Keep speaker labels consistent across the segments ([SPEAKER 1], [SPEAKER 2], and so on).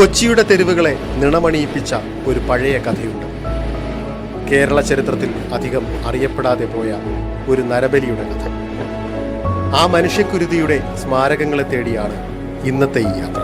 [SPEAKER 1] കൊച്ചിയുടെ തെരുവുകളെ നിണമണിയിപ്പിച്ച ഒരു പഴയ കഥയുണ്ട്. കേരള ചരിത്രത്തിൽ അധികം അറിയപ്പെടാതെ പോയ ഒരു നരബലിയുടെ കഥ. ആ മനുഷ്യക്കുരുതിയുടെ സ്മാരകങ്ങളെ തേടിയാണ് ഇന്നത്തെ ഈ യാത്ര.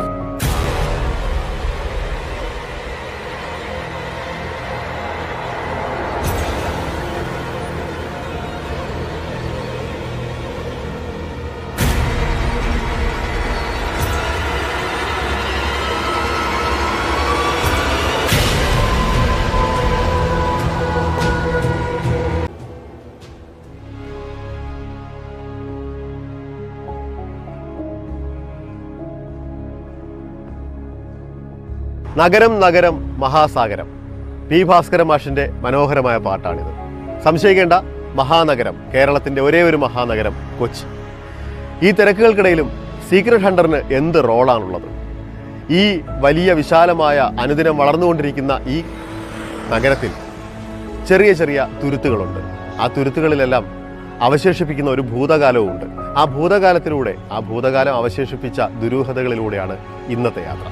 [SPEAKER 1] നഗരം നഗരം മഹാസാഗരം. പി ഭാസ്കര മാഷിന്റെ മനോഹരമായ പാട്ടാണിത്. സംശയിക്കേണ്ട മഹാനഗരം കേരളത്തിന്റെ ഒരേ ഒരു മഹാനഗരം കൊച്ചി. ഈ തിരക്കുകൾക്കിടയിലും സീക്രട്ട് ഹണ്ടറിന് എന്ത് റോളാണുള്ളത്? ഈ വലിയ വിശാലമായ അനുദിനം വളർന്നുകൊണ്ടിരിക്കുന്ന ഈ നഗരത്തിൽ ചെറിയ ചെറിയ തുരുത്തുകളുണ്ട്. ആ തുരുത്തുകളിലെല്ലാം അവശേഷിപ്പിക്കുന്ന ഒരു ഭൂതകാലവും ഉണ്ട് ആ ഭൂതകാലത്തിലൂടെ ആ ഭൂതകാലം അവശേഷിപ്പിച്ച ദുരൂഹതകളിലൂടെയാണ് ഇന്നത്തെ യാത്ര.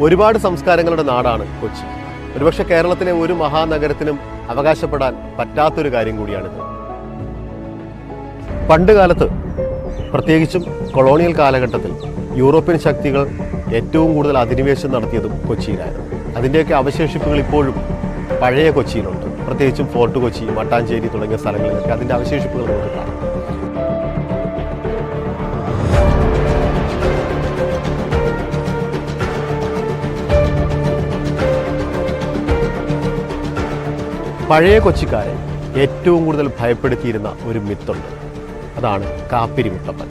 [SPEAKER 1] ഒരുപാട് സംസ്കാരങ്ങളുടെ നാടാണ് കൊച്ചി. ഒരുപക്ഷെ കേരളത്തിലെ ഒരു മഹാനഗരത്തിനും അവകാശപ്പെടാൻ പറ്റാത്തൊരു കാര്യം കൂടിയാണിത്. പണ്ട് കാലത്ത് പ്രത്യേകിച്ചും കൊളോണിയൽ കാലഘട്ടത്തിൽ യൂറോപ്യൻ ശക്തികൾ ഏറ്റവും കൂടുതൽ അധിനിവേശം നടത്തിയതും കൊച്ചിയിലായിരുന്നു അതിന്റെയൊക്കെ അവശേഷിപ്പുകൾ ഇപ്പോഴും പഴയ കൊച്ചിയിലുണ്ട്. പ്രത്യേകിച്ചും ഫോർട്ട് കൊച്ചി മട്ടാഞ്ചേരി തുടങ്ങിയ സ്ഥലങ്ങളിലൊക്കെ അതിന്റെ അവശേഷിപ്പുകൾ നമുക്ക് കാണാം. പഴയ കൊച്ചിക്കാരെ ഏറ്റവും കൂടുതൽ ഭയപ്പെടുത്തിയിരുന്ന ഒരു മിത്തുണ്ട്. അതാണ് കാപ്പിരി മുത്തപ്പൻ.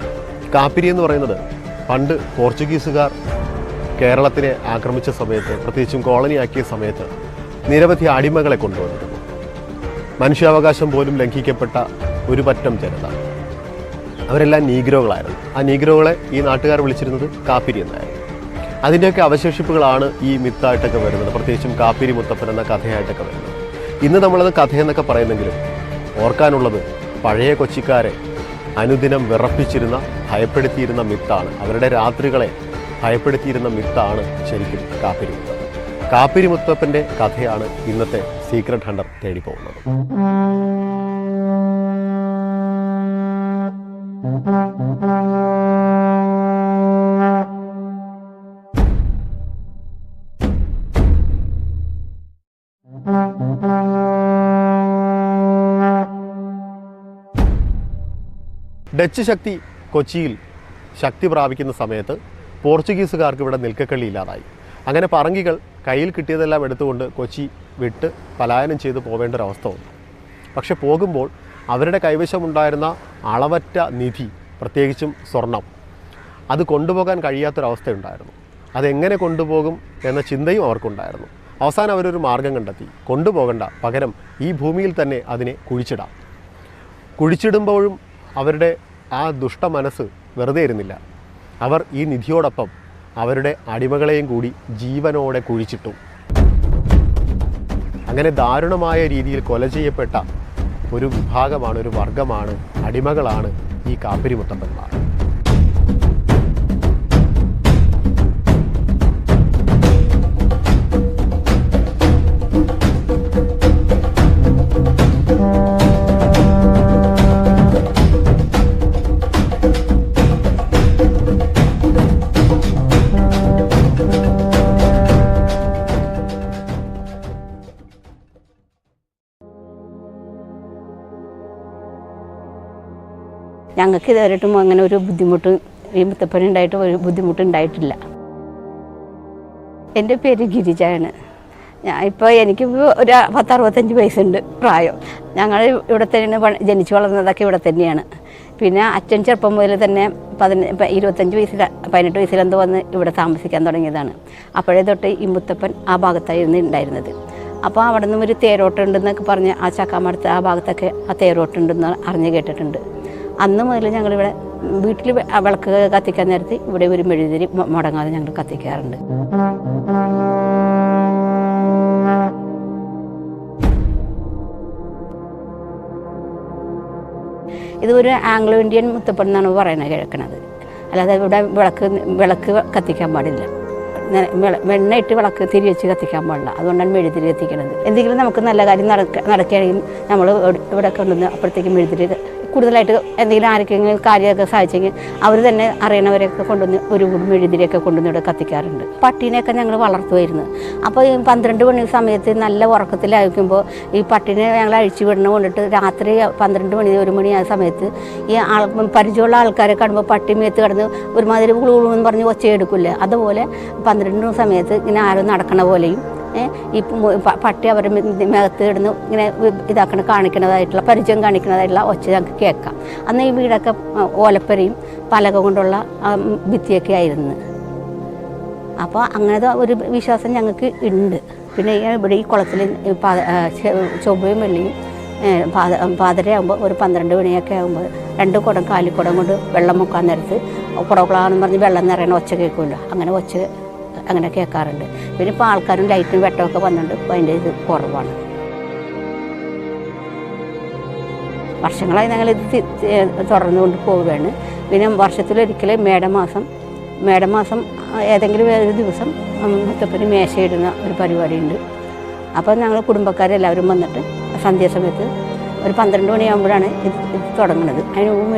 [SPEAKER 1] കാപ്പിരി എന്ന് പറയുന്നത് പണ്ട് പോർച്ചുഗീസുകാർ കേരളത്തിനെ ആക്രമിച്ച സമയത്ത് പ്രത്യേകിച്ചും കോളനിയാക്കിയ സമയത്ത് നിരവധി അടിമകളെ കൊണ്ടുവന്നിരുന്നു. മനുഷ്യാവകാശം പോലും ലംഘിക്കപ്പെട്ട ഒരു പറ്റം ജനത. അവരെല്ലാം നീഗ്രോകളായിരുന്നു. ആ നീഗ്രോകളെ ഈ നാട്ടുകാർ വിളിച്ചിരുന്നത് കാപ്പിരി എന്നായിരുന്നു. അതിന്റെയൊക്കെ അവശേഷിപ്പുകളാണ് ഈ മിത്തായിട്ടൊക്കെ വരുന്നത്. പ്രത്യേകിച്ചും കാപ്പിരി മുത്തപ്പൻ എന്ന കഥയായിട്ടൊക്കെ വരുന്നത്. ഇന്ന് നമ്മളത് കഥയെന്നൊക്കെ പറയുന്നെങ്കിലും ഓർക്കാനുള്ളത് പഴയ കൊച്ചിക്കാരെ അനുദിനം വിറപ്പിച്ചിരുന്ന ഭയപ്പെടുത്തിയിരുന്ന മിത്താണ്. അവരുടെ രാത്രികളെ ഭയപ്പെടുത്തിയിരുന്ന മിത്താണ് ശരിക്കും കാപ്പിരി കാപ്പിരി മുത്തപ്പന്റെ കഥയാണ് ഇന്നത്തെ സീക്രട്ട് ഹണ്ടർ തേടി പോകുന്നത് ഡച്ച് ശക്തി കൊച്ചിയിൽ ശക്തി പ്രാപിക്കുന്ന സമയത്ത് പോർച്ചുഗീസുകാർക്ക് ഇവിടെ നിൽക്കക്കള്ളി ഇല്ലാതായി. അങ്ങനെ പറങ്കികൾ കയ്യിൽ കിട്ടിയതെല്ലാം എടുത്തുകൊണ്ട് കൊച്ചി വിട്ട് പലായനം ചെയ്ത് പോവേണ്ട ഒരവസ്ഥ വന്നു. പക്ഷെ പോകുമ്പോൾ അവരുടെ കൈവശമുണ്ടായിരുന്ന അളവറ്റ നിധി പ്രത്യേകിച്ചും സ്വർണം അത് കൊണ്ടുപോകാൻ കഴിയാത്തൊരവസ്ഥയുണ്ടായിരുന്നു. അതെങ്ങനെ കൊണ്ടുപോകും എന്ന ചിന്തയും അവർക്കുണ്ടായിരുന്നു. അവസാനം അവരൊരു മാർഗം കണ്ടെത്തി. കൊണ്ടുപോകണ്ട പകരം ഈ ഭൂമിയിൽ തന്നെ അതിനെ കുഴിച്ചിടാം. കുഴിച്ചിടുമ്പോഴും അവരുടെ ആ ദുഷ്ട മനസ്സ് വെറുതെ ഇരുന്നില്ല. അവർ ഈ നിധിയോടൊപ്പം അവരുടെ അടിമകളെയും കൂടി ജീവനോടെ കുഴിച്ചിട്ടു. അങ്ങനെ ദാരുണമായ രീതിയിൽ കൊല ചെയ്യപ്പെട്ട ഒരു വിഭാഗമാണ് ഒരു വർഗമാണ് അടിമകളാണ് ഈ കാപ്പിരി മുത്തപ്പന്മാർ
[SPEAKER 2] ഞങ്ങൾക്ക് ഇതുവരെയായിട്ടും അങ്ങനെ ഒരു ബുദ്ധിമുട്ട് ഈ മുത്തപ്പനുണ്ടായിട്ട് ഒരു ബുദ്ധിമുട്ട് ഉണ്ടായിട്ടില്ല. എന്റെ പേര് ഗിരിജയാണ്. ഞാൻ ഇപ്പോൾ എനിക്ക് ഒരു പത്തറുപത്തഞ്ച് വയസ്സുണ്ട് പ്രായം. ഞങ്ങൾ ഇവിടെ തന്നെയാണ് ജനിച്ചു വളർന്നതൊക്കെ ഇവിടെ തന്നെയാണ്. പിന്നെ അച്ഛൻ ചെറുപ്പം മുതൽ തന്നെ പതിന ഇരുപത്തഞ്ച് വയസ്സിൽ പതിനെട്ട് വയസ്സിലെന്തോ വന്ന് ഇവിടെ താമസിക്കാൻ തുടങ്ങിയതാണ്. അപ്പോഴേ തൊട്ട് ഈ മുത്തപ്പൻ ആ ഭാഗത്തായിരുന്നു ഉണ്ടായിരുന്നത്. അപ്പോൾ അവിടെ നിന്നും ഒരു തേരോട്ടുണ്ടെന്നൊക്കെ പറഞ്ഞ് ആ ചക്കാമടുത്ത് ആ ഭാഗത്തൊക്കെ ആ തേരോട്ടുണ്ടെന്ന് അറിഞ്ഞ് കേട്ടിട്ടുണ്ട്. അന്ന് മുതൽ ഞങ്ങളിവിടെ വീട്ടിൽ വിളക്ക് കത്തിക്കാൻ നേരത്ത് ഇവിടെ ഒരു മെഴുതിരി മുടങ്ങാതെ ഞങ്ങൾ കത്തിക്കാറുണ്ട്. ഇത് ഒരു ആംഗ്ലോ ഇന്ത്യൻ മുത്തപ്പൻ എന്നാണ് പറയുന്നത് കേൾക്കണത്. അല്ലാതെ ഇവിടെ വിളക്ക് വിളക്ക് കത്തിക്കാൻ പാടില്ല. വെണ്ണ ഇട്ട് വിളക്ക് തിരി വെച്ച് കത്തിക്കാൻ പാടില്ല. അതുകൊണ്ടാണ് മെഴുതിരി കത്തിക്കുന്നത് എന്തെങ്കിലും നമുക്ക് നല്ല കാര്യം നടക്ക നടക്കുകയാണെങ്കിൽ നമ്മൾ ഇവിടെ കൊണ്ടുവന്ന് അപ്പോഴത്തേക്കും മെഴുതിരി കൂടുതലായിട്ട് എന്തെങ്കിലും ആർക്കെങ്കിലും കാര്യമൊക്കെ സാധിച്ചെങ്കിൽ അവർ തന്നെ അറിയണവരെയൊക്കെ കൊണ്ടുവന്ന് ഒരു മെഴുതിരിയൊക്കെ കൊണ്ടുവന്ന് ഇവിടെ കത്തിക്കാറുണ്ട്. പട്ടീനെയൊക്കെ ഞങ്ങൾ വളർത്തുമായിരുന്നു അപ്പോൾ ഈ പന്ത്രണ്ട് മണി സമയത്ത് നല്ല ഉറക്കത്തിലായിരിക്കുമ്പോൾ ഈ പട്ടീനെ ഞങ്ങൾ അഴിച്ചു വിടണ കൊണ്ടിട്ട് രാത്രി പന്ത്രണ്ട് മണി ഒരു മണി ആ സമയത്ത് ഈ ആൾ പരിചയമുള്ള ആൾക്കാരെ കാണുമ്പോൾ പട്ടി മേത്ത് കിടന്ന് ഒരുമാതിരി എന്ന് പറഞ്ഞ് ഒച്ചയെടുക്കില്ലേ? അതുപോലെ പന്ത്രണ്ട് സമയത്ത് ഇങ്ങനെ ആരോ നടക്കണ പോലെയും ഈ പട്ടി അവരുടെ മേ- കിടന്ന് ഇങ്ങനെ ഇതാക്കണ കാണിക്കുന്നതായിട്ടുള്ള പരിചയം കാണിക്കുന്നതായിട്ടുള്ള ഒച്ച ഞങ്ങൾക്ക് കേൾക്കാം. അന്ന് ഈ വീടൊക്കെ ഓലപ്പരയും പലക കൊണ്ടുള്ള ഭിത്തിയൊക്കെ ആയിരുന്നു. അപ്പോൾ അങ്ങനത്തെ ഒരു വിശ്വാസം ഞങ്ങൾക്ക് ഉണ്ട് പിന്നെ ഇവിടെ ഈ കുളത്തിൽ ചൊവ്വയും വെള്ളിയും പാത പാതരയാകുമ്പോൾ ഒരു പന്ത്രണ്ട് മണിയൊക്കെ ആകുമ്പോൾ രണ്ട് കുടം കാലിക്കുടം കൊണ്ട് വെള്ളം മുക്കാൻ നേരത്ത് കുടകുളാന്ന് പറഞ്ഞ് വെള്ളം നിറയണ ഒച്ച കേൾക്കുമല്ലോ അങ്ങനെ ഒച്ച അങ്ങനെ കേൾക്കാറുണ്ട്. പിന്നെ ഇപ്പോൾ ആൾക്കാരും ലൈറ്റും വെട്ടമൊക്കെ വന്നിട്ടുണ്ട് ഇപ്പോൾ അതിന്റെ ഇത് കുറവാണ്. വർഷങ്ങളായി തുടർന്നു കൊണ്ട് തുടർന്നുകൊണ്ട് പോവുകയാണ്. പിന്നെ വർഷത്തിലൊരിക്കൽ മേടമാസം മേടമാസം ഏതെങ്കിലും ഒരു ദിവസം മുത്തപ്പന് മേശയിടുന്ന ഒരു പരിപാടിയുണ്ട്. അപ്പോൾ ഞങ്ങൾ കുടുംബക്കാരെല്ലാവരും വന്നിട്ട് സന്ധ്യാസമയത്ത് ഒരു പന്ത്രണ്ട് മണിയാകുമ്പോഴാണ് ഇത് ഇത് തുടങ്ങുന്നത് അതിന് മുമ്പ്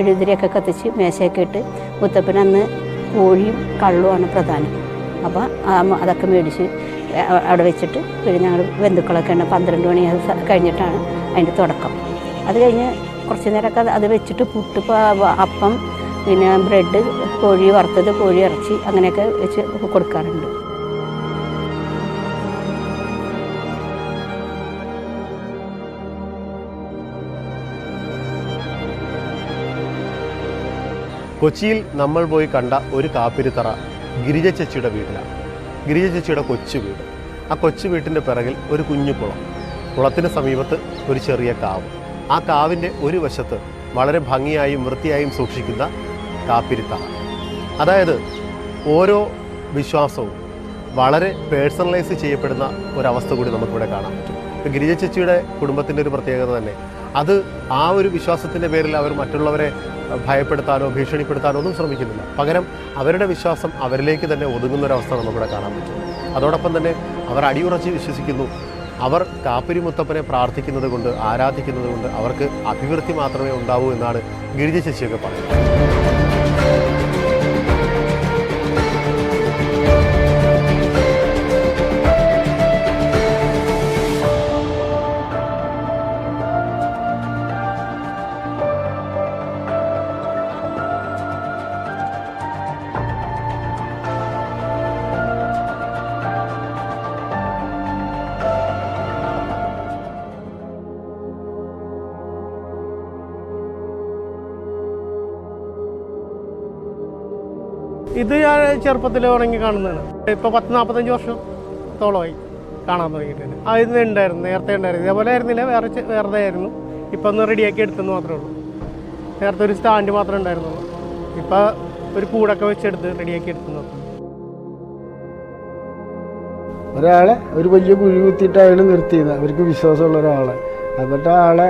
[SPEAKER 2] കത്തിച്ച് മേശയൊക്കെ ഇട്ട് മുത്തപ്പന് അന്ന് കോഴിയും കള്ളുമാണ് പ്രധാനം. അപ്പോൾ അതൊക്കെ മേടിച്ച് അവിടെ വെച്ചിട്ട് പിന്നെ ഞങ്ങൾ ബന്ധുക്കളൊക്കെ ഉണ്ട്. പന്ത്രണ്ട് മണി കഴിഞ്ഞിട്ടാണ് അതിന്റെ തുടക്കം. അത് കഴിഞ്ഞ് കുറച്ച് നേരമൊക്കെ അത് വെച്ചിട്ട് പുട്ട് അപ്പം പിന്നെ ബ്രെഡ് കോഴി വറുത്തത് കോഴി ഇറച്ചി അങ്ങനെയൊക്കെ വെച്ച് കൊടുക്കാറുണ്ട്.
[SPEAKER 1] കൊച്ചിയിൽ നമ്മൾ പോയി കണ്ട ഒരു കാപ്പിരിത്തറ. ഗിരിജ ചേച്ചിയുടെ വീട്ടിലാണ്. ഗിരിജ ചേച്ചിയുടെ കൊച്ചു വീട്. ആ കൊച്ചു വീട്ടിന്റെ പിറകിൽ ഒരു കുഞ്ഞു കുളം. കുളത്തിന് സമീപത്ത് ഒരു ചെറിയ കാവ്. ആ കാവിന്റെ ഒരു വശത്ത് വളരെ ഭംഗിയായും വൃത്തിയായും സൂക്ഷിക്കുന്ന കാപ്പിരിത്താണ്. അതായത് ഓരോ വിശ്വാസവും വളരെ പേഴ്സണലൈസ് ചെയ്യപ്പെടുന്ന ഒരവസ്ഥ കൂടി നമുക്കിവിടെ കാണാൻ പറ്റും. ഇപ്പം ഗിരിജ ചേച്ചിയുടെ കുടുംബത്തിന്റെ ഒരു പ്രത്യേകത തന്നെ അത് ആ ഒരു വിശ്വാസത്തിന്റെ പേരിൽ അവർ മറ്റുള്ളവരെ ഭയപ്പെടുത്താനോ ഭീഷണിപ്പെടുത്താനോ ഒന്നും ശ്രമിക്കുന്നില്ല. പകരം അവരുടെ വിശ്വാസം അവരിലേക്ക് തന്നെ ഒതുങ്ങുന്ന ഒരവസ്ഥ നമുക്കിവിടെ കാണാൻ പറ്റും. അതോടൊപ്പം തന്നെ അവർ അടിയുറച്ച് വിശ്വസിക്കുന്നു. അവർ കാപ്പിരി മുത്തപ്പനെ പ്രാർത്ഥിക്കുന്നത് കൊണ്ട് ആരാധിക്കുന്നത് കൊണ്ട് അവർക്ക് അഭിവൃദ്ധി മാത്രമേ ഉണ്ടാവൂ എന്നാണ് ഗിരിജ ശശിയൊക്കെ പറയുന്നത്.
[SPEAKER 3] ഇത് ഞാൻ ചെറുപ്പത്തിൽ ഉണങ്ങി കാണുന്നതാണ്. ഇപ്പോൾ പത്ത് നാൽപ്പത്തഞ്ച് വർഷത്തോളമായി കാണാൻ തുടങ്ങിയിട്ട് തന്നെ ആ ഇന്ന് ഉണ്ടായിരുന്നു നേരത്തെ ഉണ്ടായിരുന്നു. ഇതേപോലെ ആയിരുന്നില്ല വേറെ വേറെ ആയിരുന്നു. ഇപ്പം ഒന്ന് റെഡിയാക്കി എടുത്തെന്ന് മാത്രമേ ഉള്ളൂ. നേരത്തെ ഒരു സ്റ്റാൻഡ് മാത്രമേ ഉണ്ടായിരുന്നുള്ളൂ. ഇപ്പം ഒരു കൂടൊക്കെ വെച്ചെടുത്ത് റെഡിയാക്കി എടുത്തെന്ന്.
[SPEAKER 4] ഒരാളെ ഒരു വലിയ കുഴി കുത്തിയിട്ട് അയാൾ നിർത്തിയത്. അവർക്ക് വിശ്വാസമുള്ള ഒരാളെ. എന്നിട്ട് ആളെ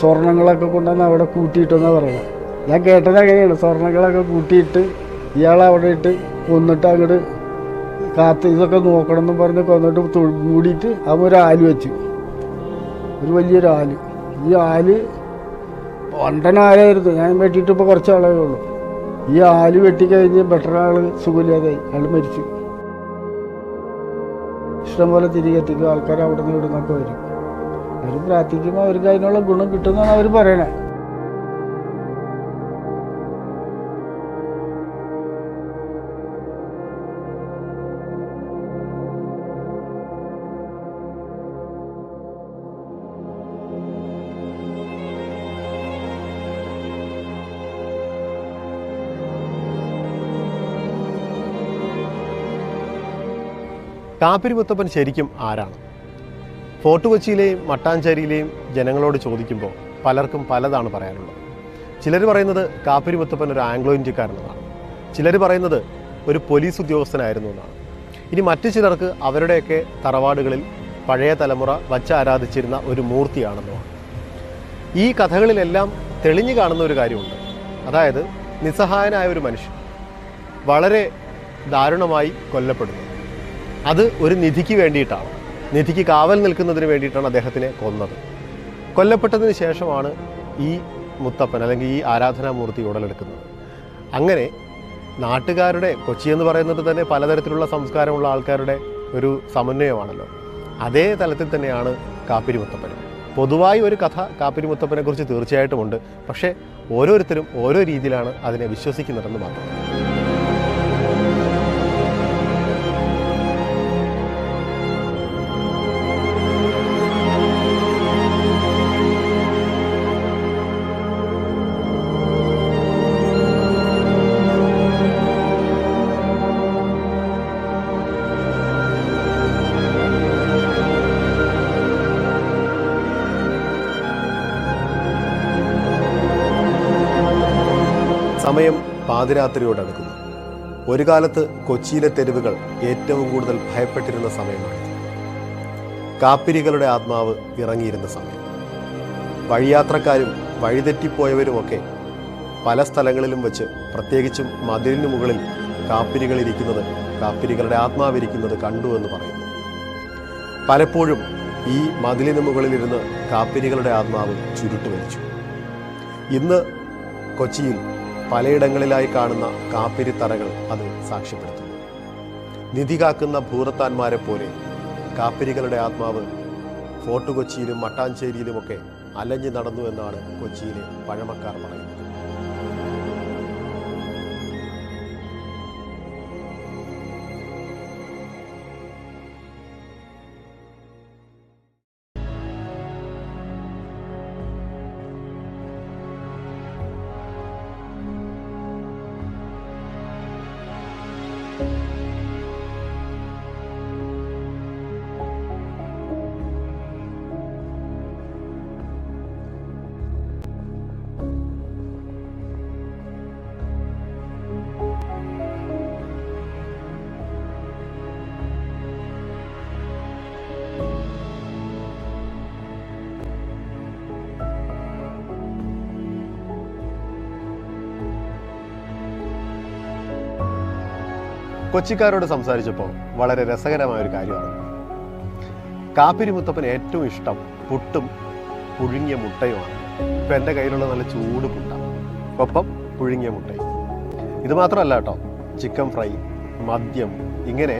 [SPEAKER 4] സ്വർണങ്ങളൊക്കെ കൊണ്ടുവന്ന് അവിടെ കൂട്ടിയിട്ടെന്നാണ് പറയുന്നത്. ഞാൻ കേട്ടത് അങ്ങനെയാണ്. സ്വർണങ്ങളൊക്കെ കൂട്ടിയിട്ട് ഇയാൾ അവിടെ ഇട്ട് കൊന്നിട്ട് അങ്ങോട്ട് കാത്ത് ഇതൊക്കെ നോക്കണം എന്ന് പറഞ്ഞ് കൊന്നിട്ട് മൂടിയിട്ട് അവൻ ഒരു ആൽ വെച്ചു. ഒരു വലിയൊരു ആൽ. ഈ ആൽ പണ്ടന ആലായിരുന്നു ഞാൻ വെട്ടിയിട്ട് ഇപ്പോൾ കുറച്ച് ആളേ ഉള്ളൂ. ഈ ആൽ വെട്ടിക്കഴിഞ്ഞ് ബെറ്റർ ആൾ സുഖമില്ലാതായി. അയാൾ മരിച്ചു. ഇഷ്ടംപോലെ തിരികെ എത്തിക്കും. ആൾക്കാർ അവിടെ നിന്ന് ഇവിടെ നിന്നൊക്കെ വരും. അവർ പ്രാർത്ഥിക്കുമ്പോൾ അവർക്ക് അതിനുള്ള ഗുണം കിട്ടുമെന്നാണ് അവർ പറയണേ.
[SPEAKER 1] കാപ്പിരി മുത്തപ്പൻ ശരിക്കും ആരാണ്? ഫോർട്ട് കൊച്ചിയിലെയും മട്ടാഞ്ചേരിയിലെയും ജനങ്ങളോട് ചോദിക്കുമ്പോൾ പലർക്കും പലതാണ് പറയാനുള്ളത്. ചിലർ പറയുന്നത് കാപ്പിരി മുത്തപ്പൻ ഒരു ആംഗ്ലോ ഇന്ത്യക്കാരനെന്നാണ്. ചിലർ പറയുന്നത് ഒരു പോലീസ് ഉദ്യോഗസ്ഥനായിരുന്നു എന്നാണ്. ഇനി മറ്റു ചിലർക്ക് അവരുടെയൊക്കെ തറവാടുകളിൽ പഴയ തലമുറ വച്ച് ആരാധിച്ചിരുന്ന ഒരു മൂർത്തിയാണെന്നുമാണ്. ഈ കഥകളിലെല്ലാം തെളിഞ്ഞു കാണുന്ന ഒരു കാര്യമുണ്ട്. അതായത് നിസ്സഹായനായ ഒരു മനുഷ്യൻ വളരെ ദാരുണമായി കൊല്ലപ്പെടുന്നു. അത് ഒരു നിധിക്ക് വേണ്ടിയിട്ടാണ്. നിധിക്ക് കാവൽ നിൽക്കുന്നതിന് വേണ്ടിയിട്ടാണ് അദ്ദേഹത്തിനെ കൊന്നത്. കൊല്ലപ്പെട്ടതിന് ശേഷമാണ് ഈ മുത്തപ്പൻ അല്ലെങ്കിൽ ഈ ആരാധനാമൂർത്തി ഉടലെടുക്കുന്നത്. അങ്ങനെ നാട്ടുകാരുടെ കൊച്ചി എന്ന് പറയുന്നത് തന്നെ പലതരത്തിലുള്ള സംസ്കാരമുള്ള ആൾക്കാരുടെ ഒരു സമന്വയമാണല്ലോ. അതേ തലത്തിൽ തന്നെയാണ് കാപ്പിരി മുത്തപ്പൻ. പൊതുവായി ഒരു കഥ കാപ്പിരി മുത്തപ്പനെക്കുറിച്ച് തീർച്ചയായിട്ടുമുണ്ട്. പക്ഷേ ഓരോരുത്തരും ഓരോ രീതിയിലാണ് അതിനെ വിശ്വസിക്കുന്നതെന്ന് മാത്രം. സമയം പാതിരാത്രിയോടടുക്കുന്നു ഒരു കാലത്ത് കൊച്ചിയിലെ തെരുവുകൾ ഏറ്റവും കൂടുതൽ ഭയപ്പെട്ടിരുന്ന സമയമാണ്. കാപ്പിരികളുടെ ആത്മാവ് ഇറങ്ങിയിരുന്ന സമയം. വഴിയാത്രക്കാരും വഴിതെറ്റിപ്പോയവരുമൊക്കെ പല സ്ഥലങ്ങളിലും വെച്ച് പ്രത്യേകിച്ചും മതിലിന് മുകളിൽ കാപ്പിരികൾ ഇരിക്കുന്നത് കാപ്പിരികളുടെ ആത്മാവിരിക്കുന്നത് കണ്ടു എന്ന് പറയുന്നു. പലപ്പോഴും ഈ മതിലിന് മുകളിലിരുന്ന് കാപ്പിരികളുടെ ആത്മാവ് ചുരുട്ട് വലിച്ചു. ഇന്ന് കൊച്ചിയിൽ പലയിടങ്ങളിലായി കാണുന്ന കാപ്പിരിത്തറകൾ അത് സാക്ഷ്യപ്പെടുത്തുന്നു. നിധി കാക്കുന്ന ഭൂതത്താന്മാരെ പോലെ കാപ്പിരികളുടെ ആത്മാവ് ഫോർട്ട് കൊച്ചിയിലും മട്ടാഞ്ചേരിയിലുമൊക്കെ അലഞ്ഞു നടന്നു എന്നാണ് കൊച്ചിയിലെ പഴമക്കാർ പറയുന്നത്. കൊച്ചിക്കാരോട് സംസാരിച്ചപ്പോൾ വളരെ രസകരമായ ഒരു കാര്യമാണ്. കാപ്പിരി മുത്തപ്പന് ഏറ്റവും ഇഷ്ടം പുട്ടും പുഴുങ്ങിയ മുട്ടയുമാണ്. ഇപ്പം എന്റെ കയ്യിലുള്ള നല്ല ചൂട് പുട്ട. ഒപ്പം പുഴുങ്ങിയ മുട്ടയും. ഇത് മാത്രമല്ല കേട്ടോ ചിക്കൻ ഫ്രൈ മദ്യം ഇങ്ങനെ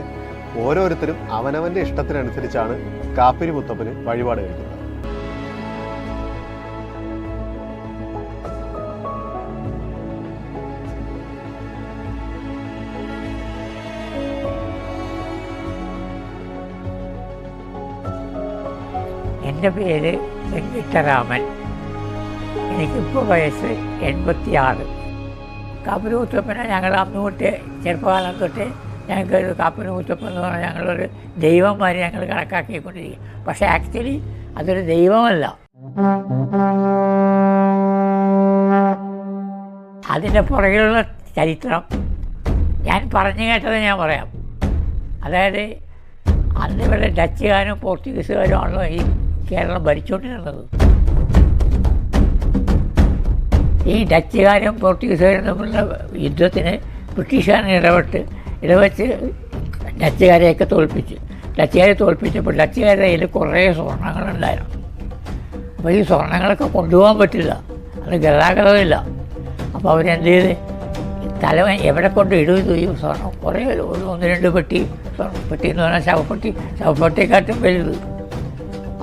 [SPEAKER 1] ഓരോരുത്തരും അവനവന്റെ ഇഷ്ടത്തിനനുസരിച്ചാണ് കാപ്പിരി മുത്തപ്പന് വഴിപാട് കഴിക്കുന്നത്.
[SPEAKER 5] എന്റെ പേര് വെങ്കിട്ടരാമൻ. എനിക്കിപ്പോൾ വയസ്സ് എൺപത്തിയാറ്. കാപ്പിരി മുത്തപ്പനെ ഞങ്ങൾ അന്ന് തൊട്ട് ചെറുപ്പകാലം തൊട്ട് ഞങ്ങൾക്ക് ഒരു കാപ്പിരി കുത്തപ്പൻ എന്ന് പറഞ്ഞാൽ ഞങ്ങളൊരു ദൈവന്മാരെ ഞങ്ങൾ കണക്കാക്കിക്കൊണ്ടിരിക്കും. പക്ഷേ ആക്ച്വലി അതൊരു ദൈവമല്ല. അതിന്റെ പുറകിലുള്ള ചരിത്രം ഞാൻ പറഞ്ഞു കേട്ടത് ഞാൻ പറയാം. അതായത് അന്ന് ഇവിടെ ഡച്ചുകാരും പോർച്ചുഗീസുകാരും ആണല്ലോ ഈ കേരളം ഭരിച്ചുകൊണ്ടിരുന്നത് ഈ ഡച്ചുകാരും പോർച്ചുഗീസുകാരും തമ്മിലുള്ള യുദ്ധത്തിന് ബ്രിട്ടീഷുകാരൻ ഇടപെട്ട് ഇടവെച്ച് ഡച്ചുകാരെയൊക്കെ തോൽപ്പിച്ചു. ഡച്ചുകാരെ തോൽപ്പിച്ചപ്പോൾ ഡച്ചുകാരുടെ കയ്യിൽ കുറേ സ്വർണങ്ങളുണ്ടായിരുന്നു അപ്പോൾ ഈ സ്വർണങ്ങളൊക്കെ കൊണ്ടുപോകാൻ പറ്റില്ല. അത് ഗതാഗതമില്ല. അപ്പോൾ അവരെന്ത് ചെയ്ത്? തലവൻ എവിടെ കൊണ്ട് ഇടും ചെയ്യും ഈ സ്വർണം കുറേ ഒന്ന് രണ്ട് പെട്ടി സ്വർണ പെട്ടി എന്ന് പറഞ്ഞാൽ ശവപ്പെട്ടി ശവപ്പെട്ടിക്കാട്ടും വലുത്.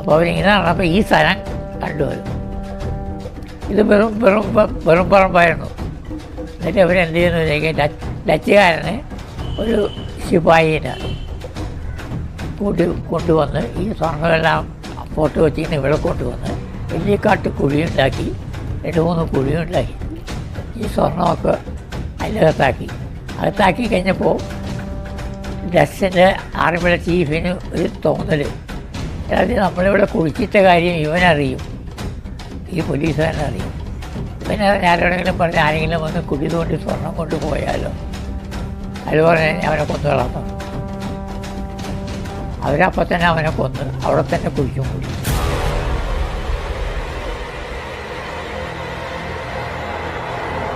[SPEAKER 5] അപ്പോൾ അവരിങ്ങനെ നടന്നപ്പോൾ ഈ സ്ഥലം കണ്ടുവരും ഇത് വെറും വെറും വെറും പറമ്പായിരുന്നു. എന്നിട്ട് അവരെന്ത് ചെയ്യുന്നു വെച്ചാൽ ഡച്ച് ഡച്ചുകാരന് ഒരു ശിപായിനെ കൂട്ടി കൊണ്ടുവന്ന് ഈ സ്വർണമെല്ലാം ഫോട്ടോ വെച്ചിട്ട് ഇവിടെ കൊണ്ടുവന്ന് വലിയ കാട്ട് കുഴിയുണ്ടാക്കി രണ്ട് മൂന്ന് കുഴിയുണ്ടാക്കി ഈ സ്വർണമൊക്കെ അതിനകത്താക്കി. അകത്താക്കി കഴിഞ്ഞപ്പോൾ ഡസ്സിന്റെ ആർമിയുടെ ചീഫിന് ഒരു തോന്നൽ അതായത് നമ്മളിവിടെ കുഴിച്ചിട്ട കാര്യം ഇവനറിയും. ഈ പോലീസുകാരനറിയും. പിന്നെ ആരോടെങ്കിലും പറഞ്ഞ് ആരെങ്കിലും വന്ന് കുടി തോണ്ടി സ്വർണം കൊണ്ടുപോയാലോ അത് പറഞ്ഞ് അവനെ കൊന്നു വളർന്നു അവരപ്പം തന്നെ അവനെ കൊന്ന് അവിടെ തന്നെ കുഴിക്കും കൂടി.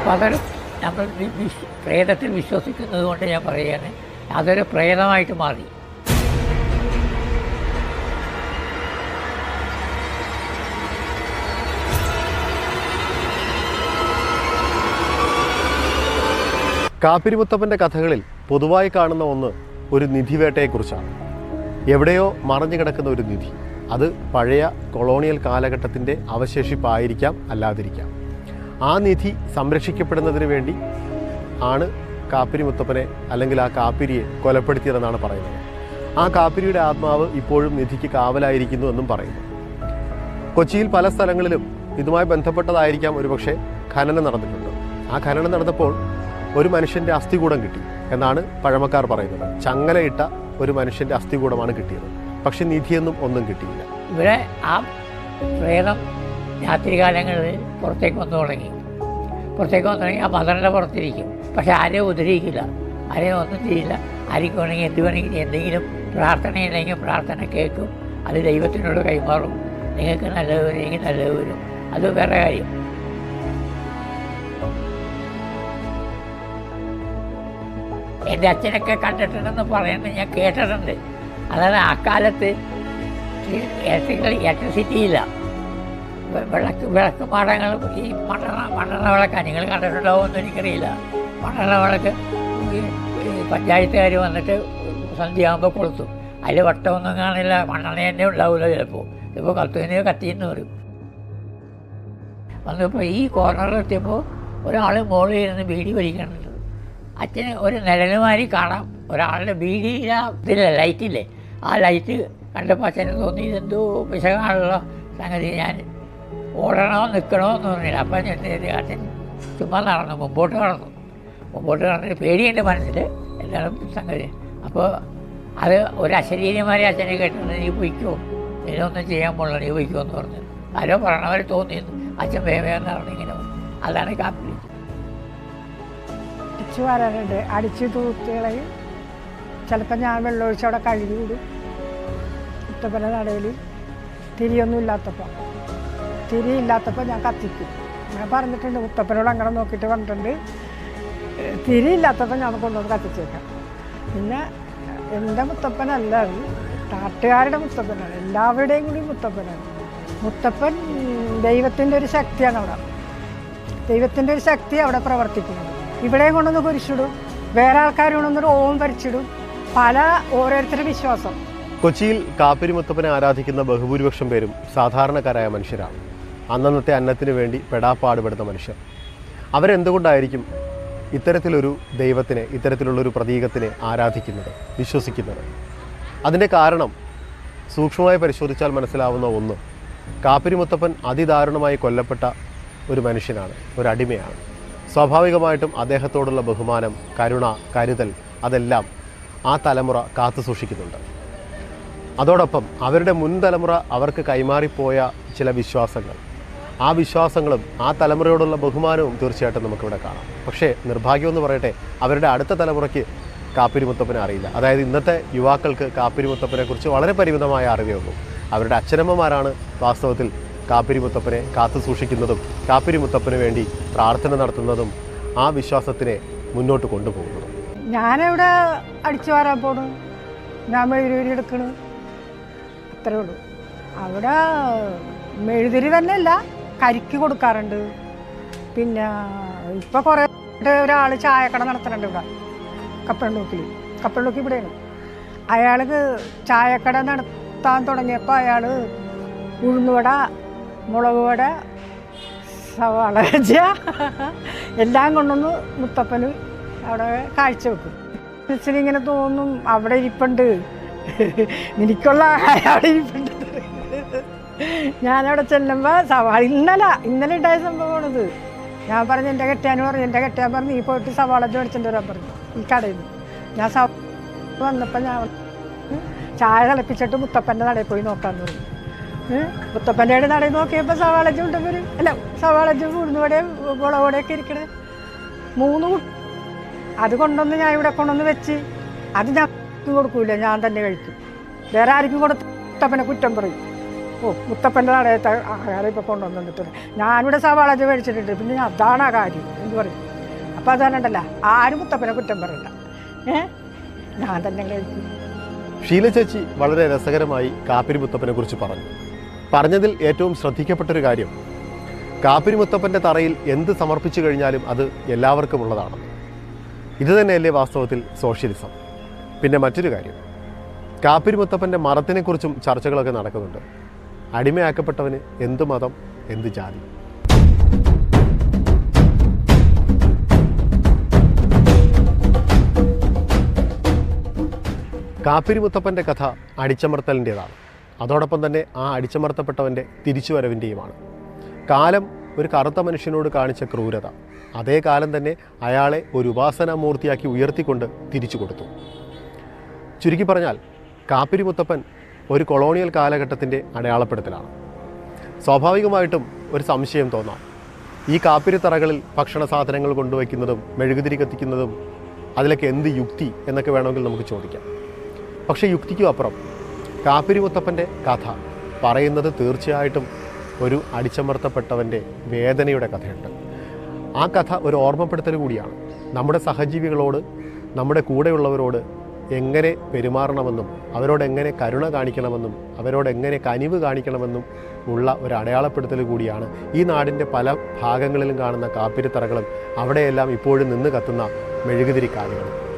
[SPEAKER 5] പകരം നമ്മൾ പ്രേതത്തിൽ വിശ്വസിക്കുന്നത് കൊണ്ട് ഞാൻ പറയുകയാണ്. അതൊരു പ്രേതമായിട്ട് മാറി.
[SPEAKER 1] കാപ്പിരിമുത്തപ്പന്റെ കഥകളിൽ പൊതുവായി കാണുന്ന ഒന്ന് ഒരു നിധിവേട്ടയെക്കുറിച്ചാണ്. എവിടെയോ മറഞ്ഞു കിടക്കുന്ന ഒരു നിധി. അത് പഴയ കൊളോണിയൽ കാലഘട്ടത്തിന്റെ അവശേഷിപ്പായിരിക്കാം അല്ലാതിരിക്കാം. ആ നിധി സംരക്ഷിക്കപ്പെടുന്നതിന് വേണ്ടി ആണ് കാപ്പിരി മുത്തപ്പനെ അല്ലെങ്കിൽ ആ കാപ്പിരിയെ കൊലപ്പെടുത്തിയതെന്നാണ് പറയുന്നത്. ആ കാപ്പിരിയുടെ ആത്മാവ് ഇപ്പോഴും നിധിക്ക് കാവലായിരിക്കുന്നു എന്നും പറയുന്നു. കൊച്ചിയിൽ പല സ്ഥലങ്ങളിലും ഇതുമായി ബന്ധപ്പെട്ടതായിരിക്കാം ഒരുപക്ഷെ ഖനനം നടന്നിട്ടുണ്ട്. ആ ഖനനം നടന്നപ്പോൾ ഒരു മനുഷ്യന്റെ അസ്ഥികൂടം കിട്ടി എന്നാണ് പഴമക്കാർ പറയുന്നത്. ചങ്ങലയിട്ട ഒരു മനുഷ്യന്റെ അസ്ഥികൂടമാണ് കിട്ടിയത്. പക്ഷെ നിധിയൊന്നും ഒന്നും കിട്ടിയില്ല.
[SPEAKER 5] ഇവിടെ ആ പ്രേതം രാത്രികാലങ്ങളിൽ പുറത്തേക്ക് വന്നു തുടങ്ങി. പുറത്തേക്ക് വന്നു തുടങ്ങി ആ മദറിന്റെ പുറത്തിരിക്കും. പക്ഷെ ആരെയും ഉദ്ധരിക്കില്ല. ആരെയും ഒന്നും ചെയ്യില്ല. ആർക്കും വേണമെങ്കിൽ എന്ത് വേണമെങ്കിൽ എന്തെങ്കിലും പ്രാർത്ഥനയില്ലെങ്കിൽ പ്രാർത്ഥന കേൾക്കും. അത് ദൈവത്തിനോട് കൈമാറും. നിങ്ങൾക്ക് നല്ലത് വരും എനിക്ക് നല്ലത് വരും. അത് വേറെ കാര്യം. എന്റെ അച്ഛനൊക്കെ കണ്ടിട്ടുണ്ടെന്ന് പറയുന്നത് ഞാൻ കേട്ടിട്ടുണ്ട്. അതായത് ആ കാലത്ത് ഇലക്ട്രിക്കൽ ഇലക്ട്രിസിറ്റി ഇല്ല. വിളക്ക് വിളക്ക് പാടങ്ങൾ ഈ മണ്ണെണ്ണ മണ്ണെണ്ണ വിളക്കാണ് നിങ്ങൾ കണ്ടിട്ടുണ്ടാവുമെന്ന് എനിക്കറിയില്ല. മണ്ണെണ്ണ വിളക്ക് പഞ്ചായത്തുകാർ വന്നിട്ട് സന്ധ്യയാകുമ്പോൾ കൊളുത്തു. അതിൽ വട്ടമൊന്നും കാണില്ല മണ്ണെണ്ണ തന്നെ ഉണ്ടാവില്ല ചിലപ്പോൾ ഇപ്പോൾ കത്തുവിന് കത്തിയെന്ന് പറയും. വന്നപ്പോൾ ഈ കോർണറിൽ എത്തിയപ്പോൾ ഒരാൾ മുകളിൽ ഇരുന്ന് ബീഡി വലിക്കുന്നുണ്ട് അച്ഛന് ഒരു നിഴലുമാരി കാണാം. ഒരാളുടെ ബീഡിയില ലൈറ്റില്ലേ? ആ ലൈറ്റ് കണ്ടപ്പോൾ അച്ഛന് തോന്നി ഇതെന്തോ വിശകാണുള്ള സംഗതി. ഞാൻ ഓടണോ നിൽക്കണോ എന്ന് തോന്നിയില്ല. അപ്പം ഞാൻ? അച്ഛൻ ചുമ്മാ നടന്നു മുമ്പോട്ട് നടന്നു. മുമ്പോട്ട് നടന്നിട്ട് പേടിയുണ്ട് മനസ്സിൽ എന്താണ് സംഗതി. അപ്പോൾ അത് ഒരു അശരീരമാരെ അച്ഛനെ കേട്ടത് നീ പൊയ്ക്കോ. ഇതിനൊന്നും ചെയ്യാൻ പോലുള്ള നീ പൊയ്ക്കോ എന്ന് പറഞ്ഞു. ആരോ പറഞ്ഞവർ തോന്നിയിരുന്നു അച്ഛൻ വേവേന്ന് വന്നു. അതാണ് കാപ്പി
[SPEAKER 6] അടിച്ചു വരാറുണ്ട് അടിച്ച് തൂത്തുകളയും. ചിലപ്പോൾ ഞാൻ വെള്ളമൊഴിച്ച് അവിടെ കഴുകി വിടും മുത്തപ്പന നടയിൽ തിരിയൊന്നും ഇല്ലാത്തപ്പോൾ തിരി ഇല്ലാത്തപ്പോൾ ഞാൻ കത്തിക്കും. ഞാൻ പറഞ്ഞിട്ടുണ്ട് മുത്തപ്പനോട് അങ്ങനെ നോക്കിയിട്ട് പറഞ്ഞിട്ടുണ്ട്. തിരി ഇല്ലാത്തപ്പോൾ ഞാൻ കൊണ്ടുവന്ന് കത്തിച്ചേക്കാം. പിന്നെ എന്റെ മുത്തപ്പനല്ല അത്. നാട്ടുകാരുടെ മുത്തപ്പനാണ്. എല്ലാവരുടെയും കൂടി മുത്തപ്പനാണ്. മുത്തപ്പൻ ദൈവത്തിന്റെ ഒരു ശക്തിയാണ് അവിടെ. ദൈവത്തിന്റെ ഒരു ശക്തി അവിടെ പ്രവർത്തിക്കുന്നത് ഇവിടെ കൊണ്ടൊന്ന് കുരിശിടും. വേറെ ആൾക്കാർ കൊണ്ടൊന്നൊരു ഓം വരച്ചിടും. പല ഓരോരുത്തരുടെ വിശ്വാസം.
[SPEAKER 1] കൊച്ചിയിൽ കാപ്പിരി മുത്തപ്പനെ ആരാധിക്കുന്ന ബഹുഭൂരിപക്ഷം പേരും സാധാരണക്കാരായ മനുഷ്യരാണ്. അന്നന്നത്തെ അന്നത്തിന് വേണ്ടി പെടാപ്പാടുപെടുന്ന മനുഷ്യർ. അവരെന്തുകൊണ്ടായിരിക്കും ഇത്തരത്തിലൊരു ദൈവത്തിനെ ഇത്തരത്തിലുള്ളൊരു പ്രതീകത്തിനെ ആരാധിക്കുന്നത് വിശ്വസിക്കുന്നത്? അതിന്റെ കാരണം സൂക്ഷ്മമായി പരിശോധിച്ചാൽ മനസ്സിലാവുന്ന ഒന്ന് കാപ്പിരി മുത്തപ്പൻ അതിദാരുണമായി കൊല്ലപ്പെട്ട ഒരു മനുഷ്യനാണ് ഒരു അടിമയാണ് സ്വാഭാവികമായിട്ടും അദ്ദേഹത്തോടുള്ള ബഹുമാനം കരുണ കരുതൽ അതെല്ലാം ആ തലമുറ കാത്തു സൂക്ഷിക്കുന്നുണ്ട്. അതോടൊപ്പം അവരുടെ മുൻ തലമുറ അവർക്ക് കൈമാറിപ്പോയ ചില വിശ്വാസങ്ങൾ. ആ വിശ്വാസങ്ങളും ആ തലമുറയോടുള്ള ബഹുമാനവും തീർച്ചയായിട്ടും നമുക്കിവിടെ കാണാം. പക്ഷേ നിർഭാഗ്യം എന്ന് പറയട്ടെ അവരുടെ അടുത്ത തലമുറയ്ക്ക് കാപ്പിരി മുത്തപ്പനെ അറിയില്ല. അതായത് ഇന്നത്തെ യുവാക്കൾക്ക് കാപ്പിരി മുത്തപ്പനെക്കുറിച്ച് വളരെ പരിമിതമായ അറിവേ ഉള്ളൂ. അവരുടെ അച്ഛനമ്മമാരാണ് വാസ്തവത്തിൽ കാപ്പിരി മുത്തപ്പനെ കാത്തു സൂക്ഷിക്കുന്നതും കാപ്പിരി മുത്തപ്പന് വേണ്ടി പ്രാർത്ഥന നടത്തുന്നതും ആ വിശ്വാസത്തിനെ മുന്നോട്ട് കൊണ്ടുപോകുന്നതും.
[SPEAKER 6] ഞാനിവിടെ അടിച്ചു വരാൻ പോണു? ഞാൻ മെഴുതിരി എടുക്കണു. അത്രേ ഉള്ളൂ. അവിടെ മെഴുതിരി തന്നെ അല്ല കരിക്ക് കൊടുക്കാറുണ്ട്. പിന്നെ ഇപ്പോൾ കുറേ ഒരാൾ ചായക്കട നടത്തുന്നുണ്ട് ഇവിടെ. കപ്പലണ്ടൂക്കിൽ കപ്പലണ്ടൂക്ക് ഇവിടെയാണ്. അയാൾക്ക് ചായക്കട നടത്താൻ തുടങ്ങിയപ്പോൾ അയാൾ ഉഴുന്നുവട മുളക് വട സവാള എല്ലാം കൊണ്ടൊന്ന് മുത്തപ്പനും അവിടെ കാഴ്ച വെക്കും. ഇങ്ങനെ തോന്നും അവിടെ ഇരിപ്പുണ്ട്. എനിക്കുള്ള അവിടെ ഇരിപ്പുണ്ട്. ഞാനവിടെ ചെല്ലുമ്പോൾ സവാള ഇന്നലെ ഇന്നലെ ഉണ്ടായ സംഭവമാണിത്. ഞാൻ പറഞ്ഞു എന്റെ കെട്ടിയാൻ പറഞ്ഞു എന്റെ കെട്ടിയാൻ പറഞ്ഞു നീ പോയിട്ട് സവാള മേടിച്ചിട്ട് വരാൻ പറഞ്ഞു ഈ കടയിൽ ഞാൻ സവാള വന്നപ്പോൾ ഞാൻ ചായ തിളപ്പിച്ചിട്ട് മുത്തപ്പന്റെ നടയിൽ പോയി നോക്കാമെന്ന് പറഞ്ഞു. മുത്തപ്പന്റെ നടയിൽ നോക്കിയപ്പോൾ സവാളജ് വരും അല്ല സവാളജ് ഉഴുന്നുവടയും മുളകുവടയൊക്കെ ഇരിക്കണത് മൂന്ന് അത് കൊണ്ടുവന്ന് ഞാൻ ഇവിടെ കൊണ്ടുവന്ന് വെച്ച് അത് ഞാൻ കൊടുക്കൂല ഞാൻ തന്നെ കഴിക്കും. വേറെ ആർക്കും കൊടുത്ത് മുത്തപ്പനെ കുറ്റം പറയും. ഓ മുത്തപ്പന്റെ നടയത്തെ ആഹാരം ഇപ്പോൾ കൊണ്ടുവന്നിട്ടുണ്ട് ഞാനിവിടെ സവാളജ് മേടിച്ചിട്ടുണ്ട്. പിന്നെ ഞാൻ അതാണ് ആ കാര്യം എന്ന് പറയും. അപ്പോൾ തന്നെയല്ല ആരും മുത്തപ്പനെ കുറ്റം പറയണ്ട ഏ? ഞാൻ തന്നെ കഴിക്കും.
[SPEAKER 1] ശീല ചേച്ചി വളരെ രസകരമായി കാപ്പിരി മുത്തപ്പനെ കുറിച്ച് പറഞ്ഞു. പറഞ്ഞതിൽ ഏറ്റവും ശ്രദ്ധിക്കപ്പെട്ടൊരു കാര്യം കാപ്പിരി മുത്തപ്പന്റെ തറയിൽ എന്ത് സമർപ്പിച്ചു കഴിഞ്ഞാലും അത് എല്ലാവർക്കും ഉള്ളതാണ്. ഇത് തന്നെയല്ലേ വാസ്തവത്തിൽ സോഷ്യലിസം. പിന്നെ മറ്റൊരു കാര്യം കാപ്പിരി മുത്തപ്പന്റെ മതത്തിനെക്കുറിച്ചും ചർച്ചകളൊക്കെ നടക്കുന്നുണ്ട്. അടിമയാക്കപ്പെട്ടവന് എന്ത് മതം എന്ത് ജാതി? കാപ്പിരി മുത്തപ്പന്റെ കഥ അടിച്ചമർത്തലിന്റെതാണ് അതോടൊപ്പം തന്നെ ആ അടിച്ചമർത്തപ്പെട്ടവന്റെ തിരിച്ചുവരവിന്റെയുമാണ്. കാലം ഒരു കറുത്ത മനുഷ്യനോട് കാണിച്ച ക്രൂരത. അതേ കാലം തന്നെ അയാളെ ഒരു ഉപാസനാമൂർത്തിയാക്കി ഉയർത്തിക്കൊണ്ട് തിരിച്ചു കൊടുത്തു. ചുരുക്കി പറഞ്ഞാൽ കാപ്പിരി മുത്തപ്പൻ ഒരു കൊളോണിയൽ കാലഘട്ടത്തിന്റെ അടയാളപ്പെടുത്തലാണ്. സ്വാഭാവികമായിട്ടും ഒരു സംശയം തോന്നാം. ഈ കാപ്പിരി തറകളിൽ ഭക്ഷണ സാധനങ്ങൾ കൊണ്ടുവയ്ക്കുന്നതും മെഴുകുതിരി കത്തിക്കുന്നതും അതിലൊക്കെ എന്ത് യുക്തി എന്നൊക്കെ വേണമെങ്കിൽ നമുക്ക് ചോദിക്കാം. പക്ഷേ യുക്തിക്കും അപ്പുറം. കാപ്പിരി മുത്തപ്പന്റെ കഥ പറയുന്നത് തീർച്ചയായിട്ടും ഒരു അടിച്ചമർത്തപ്പെട്ടവന്റെ വേദനയുടെ കഥയുണ്ട്. ആ കഥ ഒരു ഓർമ്മപ്പെടുത്തൽ കൂടിയാണ്. നമ്മുടെ സഹജീവികളോട് നമ്മുടെ കൂടെയുള്ളവരോട് എങ്ങനെ പെരുമാറണമെന്നും അവരോട് എങ്ങനെ കരുണ കാണിക്കണമെന്നും അവരോട് എങ്ങനെ കനിവ് കാണിക്കണമെന്നും ഉള്ള ഒരു അടയാളപ്പെടുത്തൽ കൂടിയാണ് ഈ നാടിന്റെ പല ഭാഗങ്ങളിലും കാണുന്ന കാപ്പിരിത്തറകളും അവിടെയെല്ലാം ഇപ്പോഴും നിന്ന് കത്തുന്ന മെഴുകുതിരിക്കാലുകളും.